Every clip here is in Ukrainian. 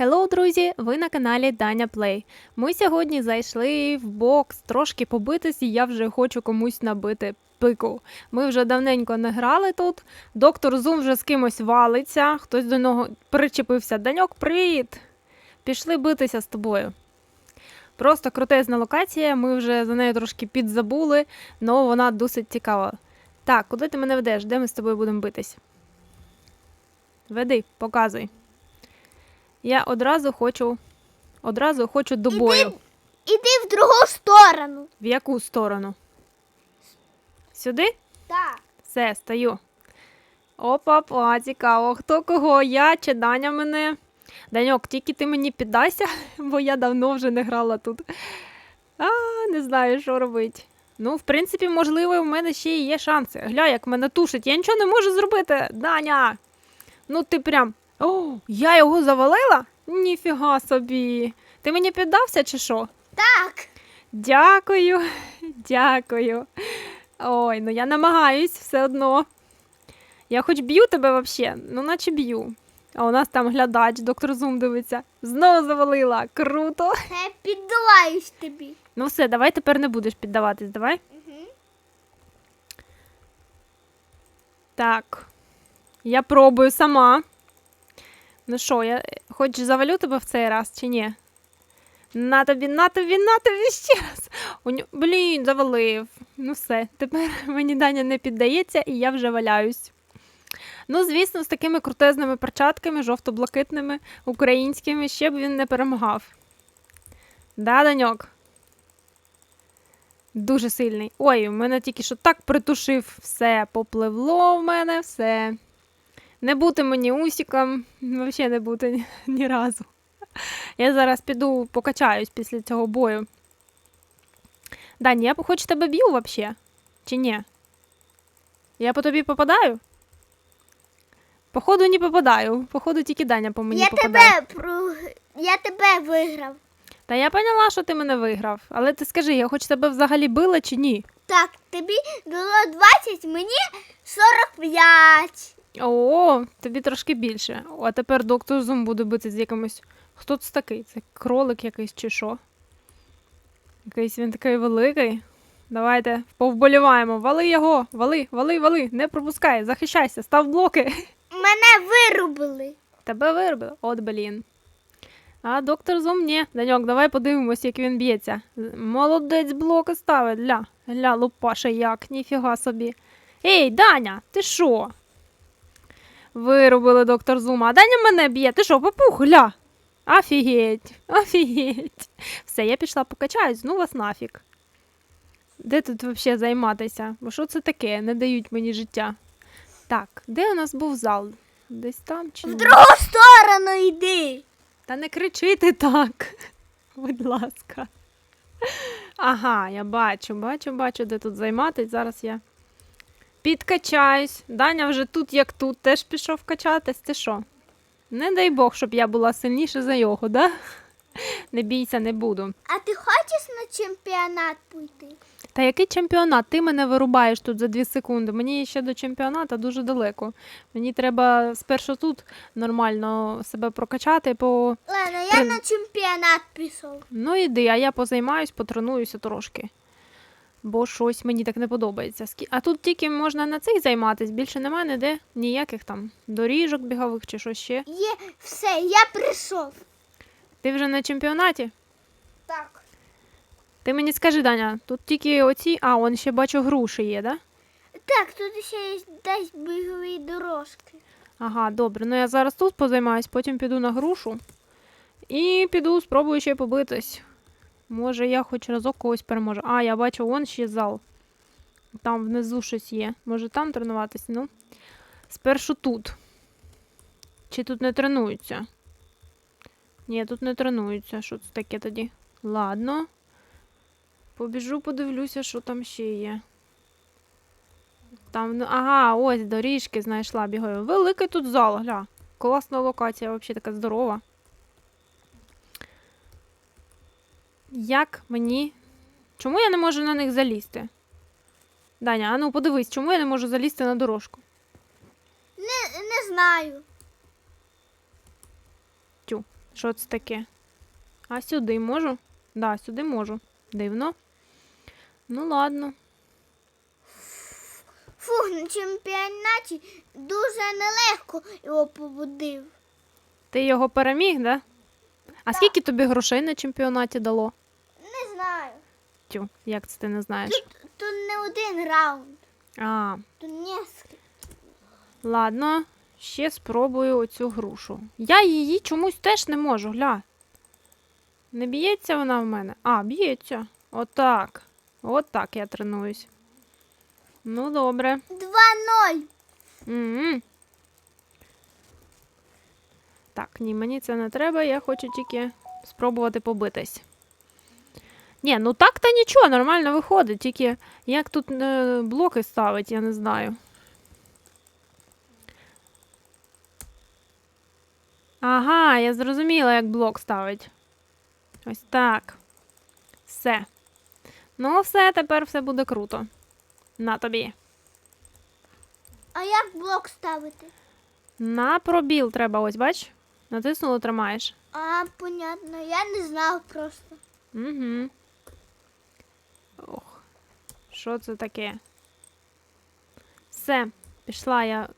Hello, друзі! Ви на каналі Даня Плей. Ми сьогодні зайшли в бокс трошки побитись, і я вже хочу комусь набити пику. Ми вже давненько не грали тут. Доктор Зум вже з кимось валиться, хтось до нього причепився. Даньок, привіт! Пішли битися з тобою. Просто крутезна локація, ми вже за нею трошки підзабули, але вона досить цікава. Так, куди ти мене ведеш? Де ми з тобою будемо битись? Веди, показуй. Я одразу хочу. Одразу хочу до бою. Іди в другу сторону. В яку сторону? Сюди? Так. Все, стою. Опа-па, цікаво. Хто кого? Я чи Даня мене? Даньок, тільки ти мені піддайся, бо я давно вже не грала тут. А, не знаю, що робити. Ну, в принципі, можливо, в мене ще і є шанси. Гля, як мене тушить. Я нічого не можу зробити. Даня. Ну, ти прям. О, я його завалила? Ніфіга собі. Ти мені піддався чи що? Так. Дякую, дякую. Ой, ну я намагаюсь все одно. Я хоч б'ю тебе взагалі, ну наче б'ю. А у нас там глядач, доктор Зум дивиться. Знову завалила. Круто. Я піддаваюсь тобі. Ну все, давай тепер не будеш піддаватись, давай. Угу. Так. Я пробую сама. Ну що, я хоч завалю тебе в цей раз чи ні? На тобі, на тобі, на тобі ще раз. Блін, завалив. Ну все, тепер мені Даня не піддається і я вже валяюсь. Ну, звісно, з такими крутезними перчатками, жовто-блакитними, українськими, ще б він не перемагав. Да, Даньок? Дуже сильний. Ой, у мене тільки що так притушив. Все, попливло в мене, все. Не бути мені усіком, взагалі не бути ні, ні разу. Я зараз піду покачаюсь після цього бою. Дань, я хоч тебе б'ю взагалі? Чи ні? Я по тобі попадаю? Походу, не попадаю. Походу, тільки Даня по мені Я попадає. тебе про... я тебе виграв. Та я поняла, що ти мене виграв. Але ти скажи, я хоч тебе взагалі била чи ні? Так, тобі дало 20, мені 45. О, тобі трошки більше. О, а тепер доктор Зум буде бити з якимось. Хто це такий? Це кролик якийсь чи що? Якийсь він такий великий. Давайте повболіваємо. Вали його, вали, вали, вали, не пропускай, захищайся, став блоки. Мене вирубили. Тебе виробили. От блін. А доктор Зум ні. Даньок, давай подивимось, як він б'ється. Молодець блоки ставить. Ля, ля, лупаша як, ніфіга собі. Ей, Даня, ти що? Вирубили доктор Зума. А Даня мене б'є. Ти що, попух, ля? Офігеть, офігеть. Все, я пішла покачаюсь, ну вас нафіг. Де тут взагалі займатися? Бо що це таке? Не дають мені життя. Так, де у нас був зал? Десь там чи В ні? другу сторону йди. Та не кричити так. Будь ласка. Ага, я бачу, бачу, бачу, де тут займатись. Зараз я підкачаюсь. Даня вже тут, як тут, теж пішов качатись. Ти що? Не дай Бог, щоб я була сильніша за його, да? Не бійся, не буду. А ти хочеш на чемпіонат пойти? Та який чемпіонат? Ти мене вирубаєш тут за дві секунди. Мені ще до чемпіоната дуже далеко. Мені треба спершу тут нормально себе прокачати, по Ладно, я Трен- на чемпіонат пішов. Ну іди, а я позаймаюсь, потренуюся трошки. Бо щось мені так не подобається. А тут тільки можна на цих займатись, більше немає ніде ніяких там доріжок бігових чи щось ще. Є, все, я прийшов. Ти вже на чемпіонаті? Так. Ти мені скажи, Даня, тут тільки оці. А, он ще бачу груші є, да? Так, тут ще є десь бігові дорожки. Ага, добре. Ну я зараз тут позаймаюсь, потім піду на грушу і піду, спробую ще побитись. Може, я хоч разок когось переможу. А, я бачу, вон ще зал. Там внизу щось є. Може там тренуватись? Ну. Спершу тут. Чи тут не тренуються? Ні, тут не тренуються. Що це таке тоді? Ладно. Побіжу, подивлюся, що там ще є. Там, ну, ага, ось доріжки знайшла бігаю. Великий тут зал, гля. Класна локація, взагалі така здорова. Як мені. Чому я не можу на них залізти? Даня, а ну подивись, чому я не можу залізти на дорожку? Не, не знаю. Що це таке? А сюди можу? Да, сюди можу. Дивно. Ну ладно. Фух, на чемпіонаті дуже нелегко його побудив. Ти його переміг, да? А скільки тобі грошей на чемпіонаті дало? Знаю. Тю, як це ти не знаєш? Тут, тут не один раунд, А, тут нескільки. ладно, ще спробую оцю грушу. Я її чомусь теж не можу, гля. Не б'ється вона в мене? А, б'ється. Отак. Отак я тренуюсь. Ну, добре. 2-0. м Так, ні, мені це не треба, я хочу тільки спробувати побитись. Ні, ну так то нічого, нормально виходить, тільки як тут е, блоки ставить, я не знаю. Ага, я зрозуміла, як блок ставить. Ось так. Все. Ну, все, тепер все буде круто. На тобі. А як блок ставити? На пробіл треба, ось бач. Натиснуло, тримаєш. А, понятно, я не знав просто. Угу. Що це таке? Все, пішла я.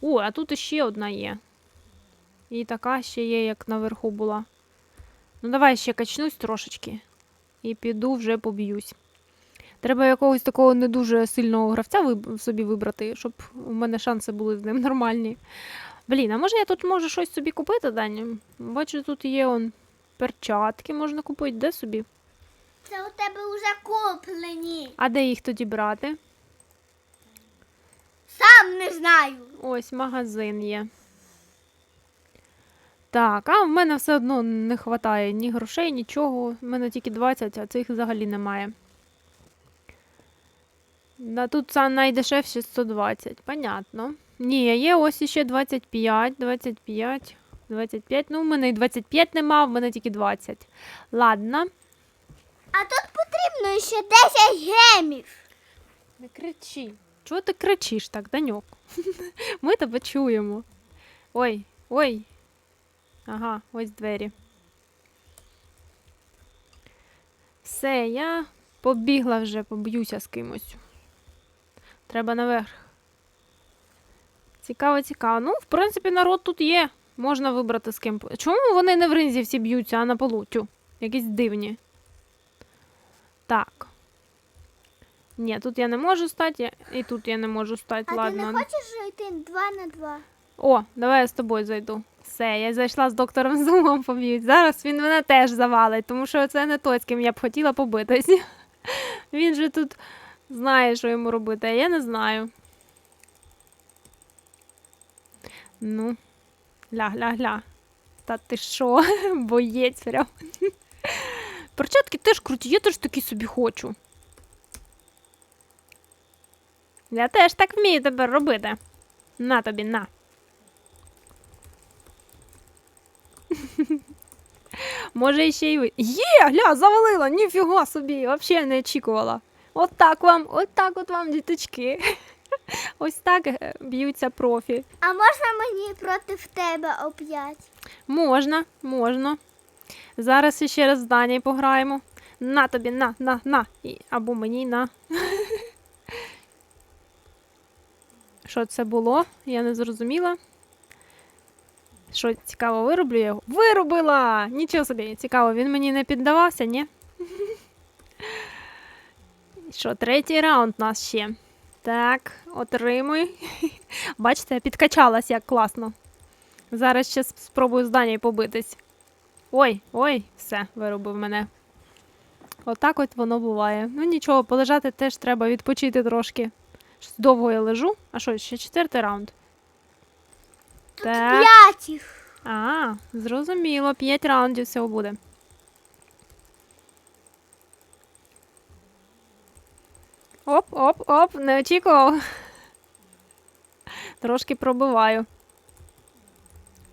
О, а тут іще одна є. І така ще є, як наверху була. Ну, давай ще качнусь трошечки. І піду вже поб'юсь. Треба якогось такого не дуже сильного гравця собі вибрати, щоб у мене шанси були з ним нормальні. Блін, а може я тут можу щось собі купити, Даня? Бачу, тут є он перчатки можна купити. Де собі? Це у тебе вже куплені. А де їх тоді брати? Сам не знаю. Ось магазин є. Так, а в мене все одно не вистачає ні грошей, нічого. В мене тільки 20, а цих взагалі немає. Да, тут це найдешевше 120, понятно. Ні, є ось іще 25, 25, 25. Ну, в мене і 25 нема, в мене тільки 20. Ладно. А тут потрібно ще 10 гемів. Не кричи. Чого ти кричиш так, Даньок? Ми тебе чуємо. Ой, ой. Ага, ось двері. Все, я побігла вже, поб'юся з кимось. Треба наверх. Цікаво, цікаво. Ну, в принципі, народ тут є. Можна вибрати з ким. Чому вони не в ринзі всі б'ються, а на полу? Тю, якісь дивні. Так. Ні, тут я не можу стати, і тут я не можу стати, А ладно. ти не хочеш йти 2 на 2? О, давай я з тобою зайду. Все, я зайшла з доктором Зумом поб'ють. Зараз він мене теж завалить, тому що це не той, з ким я б хотіла побитись. Він же тут знає, що йому робити, а я не знаю. Ну, ля-ля-ля. Та ти що, боєць прям. Перчатки теж круті, я теж такі собі хочу. Я теж так вмію тепер робити. На тобі, на. Може, ще й ви. Є, гля, завалила, ніфіга собі, взагалі не очікувала. От так вам, от так от вам, діточки. Ось так е, б'ються профі. А можна мені проти тебе оп'ять? Можна, можна. Зараз ще раз з Данією пограємо. На тобі, на, на, на. І, або мені на. Що це було? Я не зрозуміла. Що цікаво, вироблю я його? Виробила! Нічого собі, цікаво, він мені не піддавався, ні? Що, третій раунд у нас ще. Так, отримуй. Бачите, я підкачалась як класно. Зараз ще спробую з Данією побитись. Ой, ой, все, виробив мене. Отак от воно буває. Ну нічого, полежати теж треба відпочити трошки. Довго я лежу. А що, ще четвертий раунд? Тут Так. п'ять їх. А, зрозуміло, п'ять раундів всього буде. Оп, оп, оп, не очікував. Трошки пробиваю.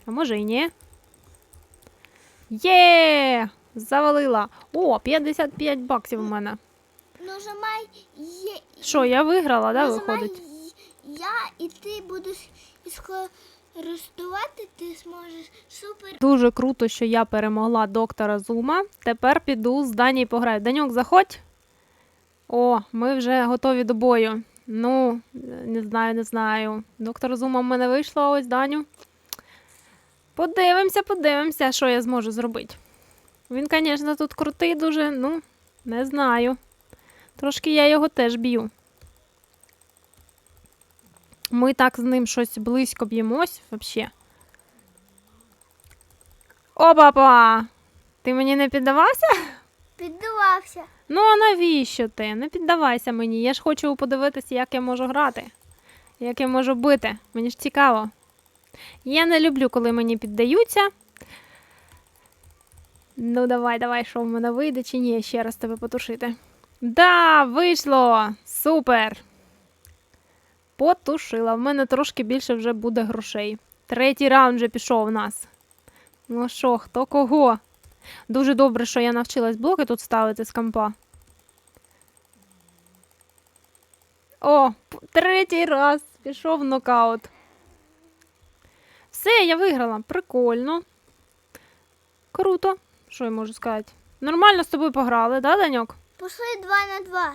А може і ні. Є! Завалила. О, 55 баксів у мене. Нажимай є. Що, я виграла, да, нажимай виходить? Я і ти будеш іско... ростувати ти зможеш супер. Дуже круто, що я перемогла доктора Зума. Тепер піду з Дані пограю. Данюк, заходь. О, ми вже готові до бою. Ну, не знаю, не знаю. Доктор Зума в мене вийшло, а ось Даню. Подивимося, подивимося, що я зможу зробити. Він, звісно, тут крутий дуже, ну, не знаю. Трошки я його теж б'ю. Ми так з ним щось близько б'ємось, взагалі. Опа-па! Ти мені не піддавався? Піддавався. Ну, а навіщо ти? Не піддавайся мені. Я ж хочу подивитися, як я можу грати, як я можу бити. Мені ж цікаво. Я не люблю, коли мені піддаються. Ну, давай, давай, що в мене вийде чи ні, ще раз тебе потушити. Да, вийшло! Супер! Потушила. В мене трошки більше вже буде грошей. Третій раунд вже пішов у нас. Ну що, хто кого? Дуже добре, що я навчилась блоки тут ставити з компа. О, третій раз пішов нокаут. Все, я виграла. Прикольно. Круто. Що я можу сказати? Нормально з тобою пограли, да, Даньок? Пішли два на два.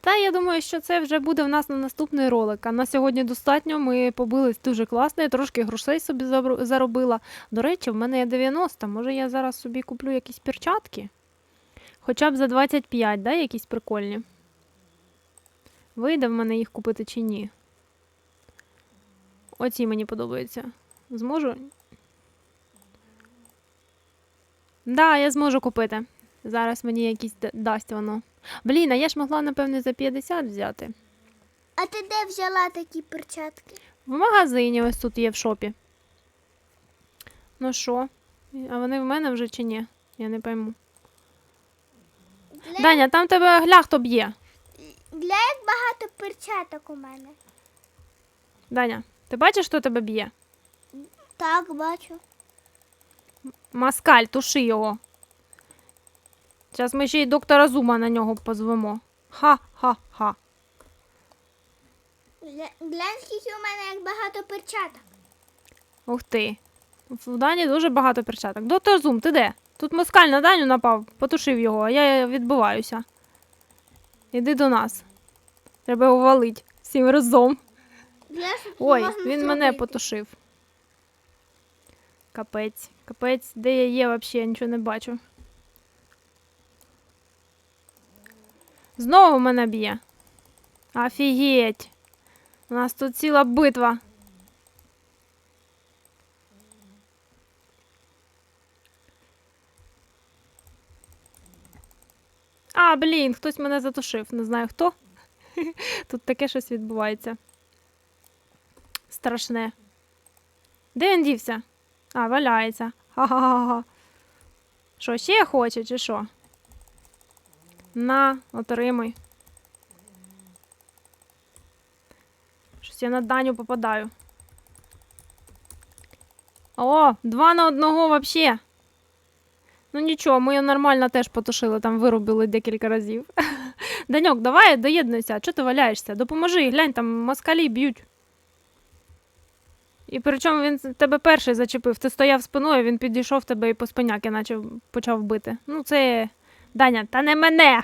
Та я думаю, що це вже буде в нас на наступний ролик. А на сьогодні достатньо. Ми побились дуже класно, я трошки грошей собі заробила. До речі, в мене є 90. Може, я зараз собі куплю якісь перчатки? Хоча б за 25, да, якісь прикольні. Вийде в мене їх купити чи ні? Оці мені подобаються. Зможу? Да, я зможу купити. Зараз мені якісь дасть воно. Блін, а я ж могла, напевне, за 50 взяти. А ти де взяла такі перчатки? В магазині ось тут є в шопі. Ну що? А вони в мене вже чи ні? Я не пойму. Для, Даня, там тебе гля хто б'є. для як багато перчаток у мене. Даня, ти бачиш, хто тебе б'є? Так, бачу. Маскаль, туши його. Зараз ми ще й доктора Зума на нього позвемо. Ха-ха-ха. Гля- Глянь, скільки у мене як багато перчаток. Ух ти. В Дані дуже багато перчаток. Доктор Зум, ти де? Тут москаль на Даню напав, потушив його, а я відбиваюся. Іди до нас. Треба його валить всім разом. Ой, він мене потушив. Капець, капець, де я є взагалі, я нічого не бачу. Знову мене б'є. Офігеть. У нас тут ціла битва. А, блін, хтось мене затушив. Не знаю хто. Тут таке щось відбувається. Страшне. Де він дівся? А, валяється. Ха-ха-ха. Що, ще хоче, чи що? На, отримуй. Щось я на Даню попадаю. О, два на одного вообще. Ну нічого, ми його нормально теж потушили, там вирубили декілька разів. Даньок, давай доєднуйся, чого ти валяєшся? Допоможи, глянь, там москалі б'ють. І причому він тебе перший зачепив. Ти стояв спиною, він підійшов тебе і по спиняки наче почав бити. Ну, це. Даня, та не мене.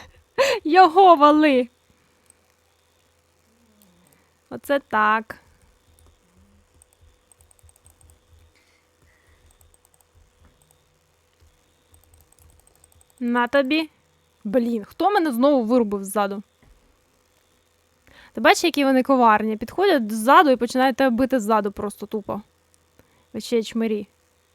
Його вали. Оце так. На тобі. Блін, хто мене знову вирубив ззаду? Ти бачиш, які вони коварні? Підходять ззаду і починають тебе бити ззаду просто тупо. Ви ще чмирі.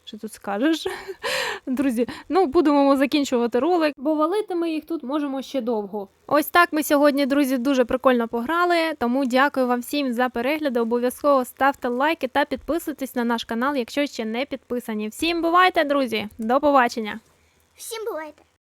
Що тут скажеш? Друзі, ну будемо закінчувати ролик, бо валити ми їх тут можемо ще довго. Ось так ми сьогодні, друзі, дуже прикольно пограли. Тому дякую вам всім за перегляди. Обов'язково ставте лайки та підписуйтесь на наш канал, якщо ще не підписані. Всім бувайте, друзі! До побачення! Всім бувайте.